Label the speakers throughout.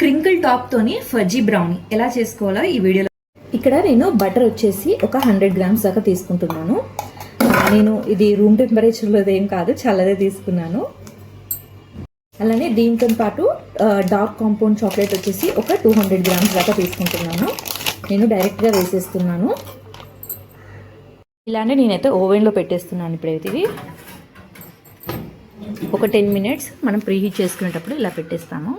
Speaker 1: Crinkle టాప్తోని fudgy brownie. ఎలా చేసుకోవాలో ఈ వీడియోలో ఇక్కడ నేను బటర్ వచ్చేసి ఒక హండ్రెడ్ గ్రామ్స్ దాకా తీసుకుంటున్నాను. నేను ఇది రూమ్ టెంపరేచర్లో ఏం కాదు చల్లదే తీసుకున్నాను. అలానే దీంతో పాటు డార్క్ కాంపౌండ్ చాక్లెట్ వచ్చేసి ఒక టూ హండ్రెడ్ గ్రామ్స్ దాకా తీసుకుంటున్నాను. నేను డైరెక్ట్గా వేసేస్తున్నాను. ఇలానే నేనైతే ఓవెన్లో పెట్టేస్తున్నాను ఇప్పుడైతే ఇది. ఒక టెన్ మినిట్స్ మనం ప్రీహీట్ చేసుకునేటప్పుడు ఇలా పెట్టేస్తాము.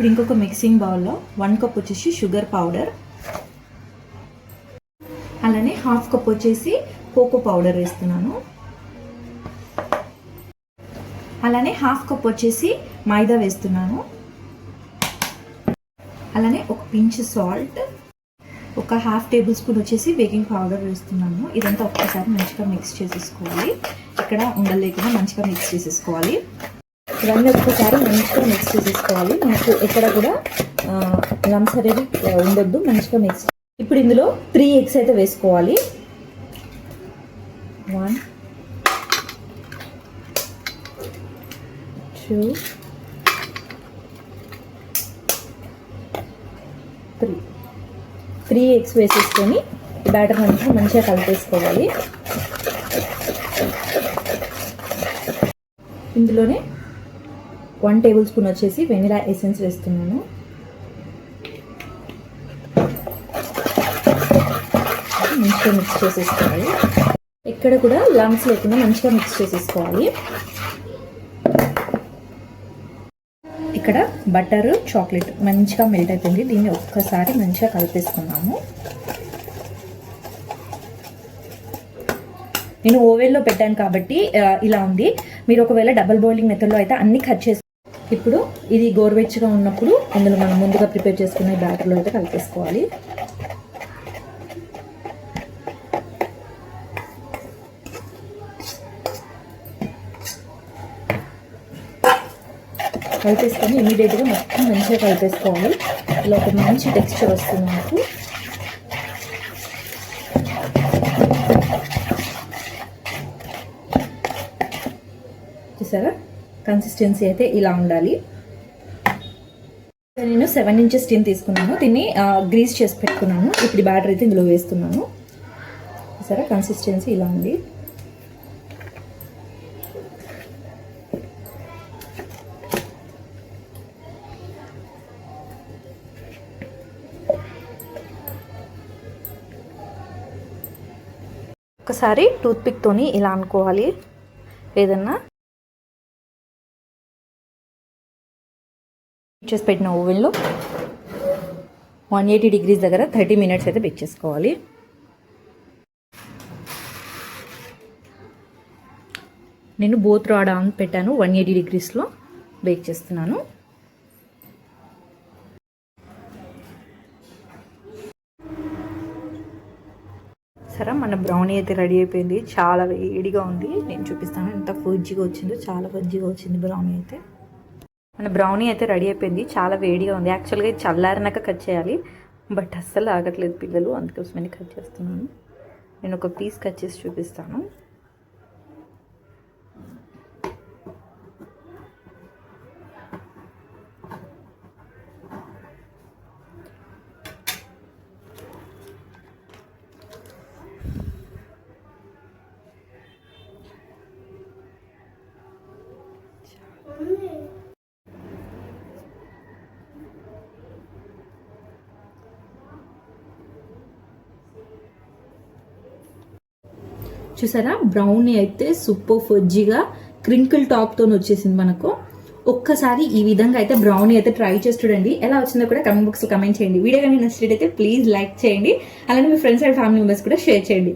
Speaker 1: ఇప్పుడు ఇంకొక మిక్సింగ్ బౌల్లో వన్ కప్ వచ్చేసి షుగర్ పౌడర్ అలానే హాఫ్ కప్ వచ్చేసి కోకో పౌడర్ వేస్తున్నాను. అలానే హాఫ్ కప్ వచ్చేసి మైదా వేస్తున్నాను. అలానే ఒక పించ్ సాల్ట్ ఒక హాఫ్ టేబుల్ స్పూన్ వచ్చేసి బేకింగ్ పౌడర్ వేస్తున్నాను. ఇదంతా ఒక్కసారి మంచిగా మిక్స్ చేసేసుకోవాలి. ఇక్కడ ఉండలేకుండా మంచిగా మిక్స్ చేసేసుకోవాలి. ఇవన్నీ ఒక్కసారి మంచిగా మిక్స్ చేసేసుకోవాలి మనకు ఎక్కడ కూడా లమ్స్ అనేది ఉండొద్దు. మంచిగా మిక్స్ ఇప్పుడు ఇందులో త్రీ ఎగ్స్ అయితే వేసుకోవాలి. One two three three eggs వేసేసుకొని బ్యాటర్ అంతా మంచిగా కలిపేసుకోవాలి. ఇందులోనే వన్ టేబుల్ స్పూన్ వచ్చేసి వెనిలా ఎసెన్స్ వేస్తున్నాను. మంచిగా మిక్స్ చేసేసుకోవాలి. ఎక్కడ కూడా లంగ్స్ లేకుండా మంచిగా మిక్స్ చేసేసుకోవాలి. ఇక్కడ బటర్ చాక్లెట్ మంచిగా మెల్ట్ అయిపోయింది. దీన్ని ఒక్కసారి మంచిగా కలిపేసుకున్నాము నేను ఓవెన్లో పెట్టాను కాబట్టి ఇలా ఉంది. మీరు ఒకవేళ డబల్ బాయిలింగ్ మెథడ్లో అయితే అన్ని కట్ చేసి ఇప్పుడు ఇది గోరువెచ్చగా ఉన్నప్పుడు అందులో మనం ముందుగా ప్రిపేర్ చేసుకునే బ్యాటర్లో అయితే కలిపేసుకోవాలి. కలిపేసుకొని ఇమీడియట్గా మొత్తం మంచిగా కలిపేసుకోవాలి. ఇలా ఒక మంచి టెక్స్చర్ వస్తుంది మనకు. చూసారా? కన్సిస్టెన్సీ అయితే ఇలా ఉండాలి. నేను సెవెన్ ఇంచెస్ టిన్ తీసుకున్నాను. దీన్ని గ్రీస్ చేసి పెట్టుకున్నాను. ఇప్పుడు బ్యాటర్ అయితే ఇందులో వేస్తున్నాను. సరే కన్సిస్టెన్సీ ఇలా ఉంది. ఒకసారి టూత్పిక్తోని ఇలా అనుకోవాలి. ఏదన్నా చేసి పెట్టిన ఓవెన్లో వన్ ఎయిటీ డిగ్రీస్ దగ్గర థర్టీ మినిట్స్ అయితే బేక్ చేసుకోవాలి. నేను బోత్ రాడ్ ఆన్ పెట్టాను వన్ ఎయిటీ డిగ్రీస్లో బేక్ చేస్తున్నాను. సరే మన బ్రౌనీ అయితే రెడీ అయిపోయింది. చాలా వేడిగా ఉంది. నేను చూపిస్తాను ఎంత ఫుజ్జిగా వచ్చిందో చాలా ఫుజ్జిగా వచ్చింది బ్రౌనీ అయితే. మన బ్రౌనీ అయితే రెడీ అయిపోయింది. చాలా వేడిగా ఉంది. యాక్చువల్గా ఇది చల్లారినాక కట్ చేయాలి. బట్ అస్సలు ఆగట్లేదు పిల్లలు. అందుకోసమని కట్ చేస్తున్నాను. నేను ఒక పీస్ కట్ చేసి చూపిస్తాను. చూసారా? బ్రౌనీ అయితే సూపర్ ఫుజ్జిగా క్రింకిల్ టాప్తో వచ్చేసింది మనకు. ఒక్కసారి ఈ విధంగా అయితే బ్రౌనీ అయితే ట్రై చేసి చూడండి. ఎలా వచ్చిందో కూడా కమెంట్ బాక్స్లో కమెంట్ చేయండి. వీడియో కానీ నచ్చినట్టయితే ప్లీజ్ లైక్ చేయండి. అలానే మీ ఫ్రెండ్స్ అండ్ ఫ్యామిలీ మెంబర్స్ కూడా షేర్ చేయండి.